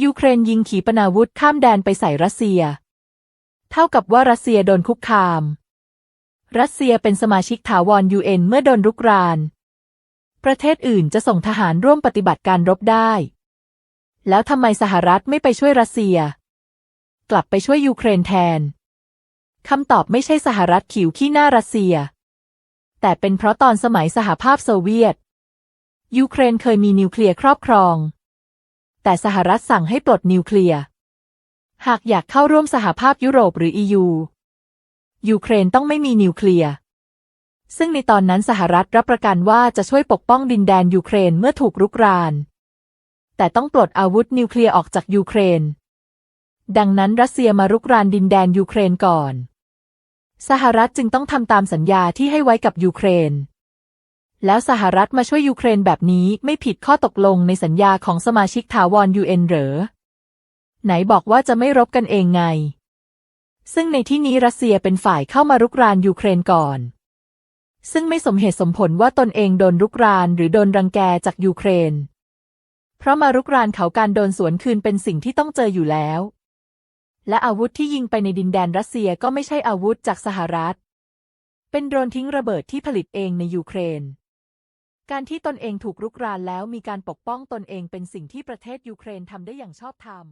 ยูเครนยิงขีปนาวุธข้ามแดนไปใส่รัสเซีย เท่ากับว่ารัสเซียโดนคุกคาม รัสเซียเป็นสมาชิกถาวรยูเอ็นเมื่อโดนรุกราน ประเทศอื่นจะส่งทหารร่วมปฏิบัติการรบได้ แล้วทำไมสหรัฐไม่ไปช่วยรัสเซีย กลับไปช่วยยูเครนแทนคำตอบไม่ใช่สหรัฐขิวขี้หน้ารัสเซีย แต่เป็นเพราะตอนสมัยสหภาพโซเวียต ยูเครนเคยมีนิวเคลียร์ครอบครอง แต่สหรัฐสั่งให้ปลดนิวเคลียร์ หากอยากเข้าร่วมสหภาพยุโรปหรือ EU ยูเครนต้องไม่มีนิวเคลียร์ ซึ่งในตอนนั้นสหรัฐรับประกันว่าจะช่วยปกป้องดินแดนยูเครนเมื่อถูกรุกราน แต่ต้องปลดอาวุธนิวเคลียร์ออกจากยูเครน ดังนั้นรัสเซียมารุกรานดินแดนยูเครนก่อน สหรัฐจึงต้องทำตามสัญญาที่ให้ไว้กับยูเครน แล้วสหรัฐมาช่วยยูเครนแบบนี้ไม่ผิดข้อตกลงในสัญญาของสมาชิกถาวรยูเอ็นเหรอ ไหนบอกว่าจะไม่รบกันเองไง ซึ่งในที่นี้รัสเซียเป็นฝ่ายเข้ามารุกรานยูเครนก่อน ซึ่งไม่สมเหตุสมผลว่าตนเองโดนรุกรานหรือโดนรังแกจากยูเครน เพราะมารุกรานเขาการโดนสวนคืนเป็นสิ่งที่ต้องเจออยู่แล้ว และอาวุธที่ยิงไปในดินแดนรัสเซียก็ไม่ใช่อาวุธจากสหรัฐ เป็นโดรนทิ้งระเบิดที่ผลิตเองในยูเครน การที่ตนเองถูกรุกรานแล้วมีการปกป้องตนเองเป็นสิ่งที่ประเทศยูเครนทำได้อย่างชอบธรรม